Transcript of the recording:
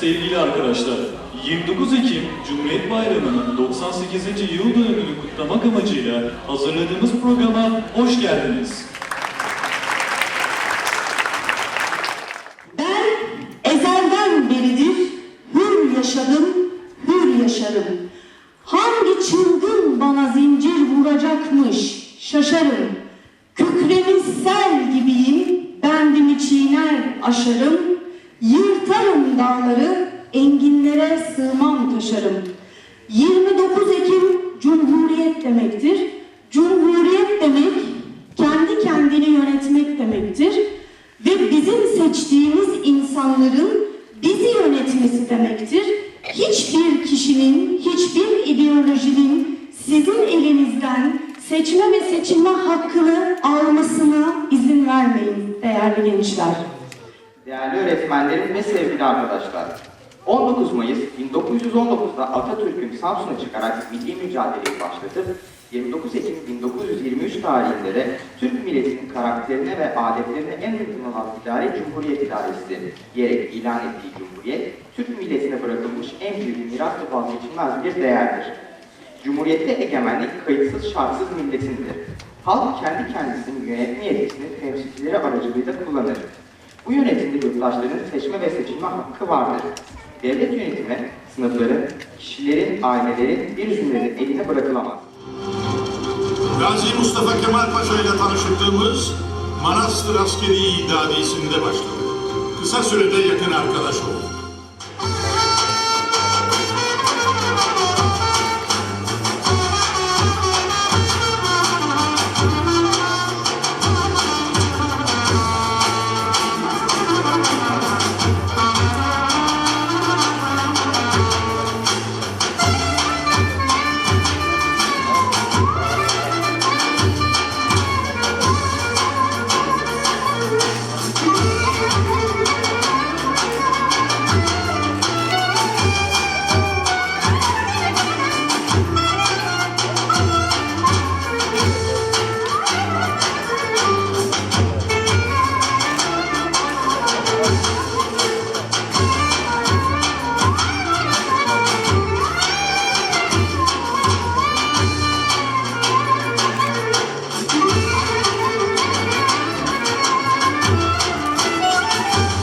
Sevgili arkadaşlar, 29 Ekim Cumhuriyet Bayramı'nın 98. yıl dönümünü kutlamak amacıyla hazırladığımız programa hoş geldiniz. Hangi çılgın bana zincir vuracakmış şaşarım. Kükremiş sel gibiyim, bendimi çiğner aşarım. Yırtarım dağları, enginlere sığmam taşarım. 29 Ekim Cumhuriyet demektir. Cumhuriyet demek kendi kendini yönetmek demektir ve bizim seçtiğimiz insanların bizi yönetmesi demektir. Hiçbir kişinin, hiçbir ideolojinin sizin elinizden seçme ve seçilme hakkını almasına izin vermeyin değerli gençler. Değerli öğretmenlerim ve sevgili arkadaşlar. 19 Mayıs 1919'da Atatürk'ün Samsun'a çıkarak milli mücadeleyi başlatıp 29 Ekim 1923 tarihinde de Türk milletinin karakterine ve adetlerine en uygun olan idare Cumhuriyet idaresi diyerek ilan ettiği Cumhuriyet, Türk milletine bırakılmış en büyük miras ve vazgeçilmez bir değerdir. Cumhuriyette egemenlik kayıtsız şartsız milletindir. Halk kendi kendisini yönetme yetkisini temsilcileri aracılığıyla kullanır. Bu yönetimde yurttaşların seçme ve seçilme hakkı vardır. Devlet yönetimi sınıfların, kişilerin, ailelerin, bir zümrenin eline bırakılamaz. Gazi Mustafa Kemal Paşa ile tanışıklığımız Manastır Askeri İdadisi'nde başladı. Kısa sürede yakın arkadaş olduk.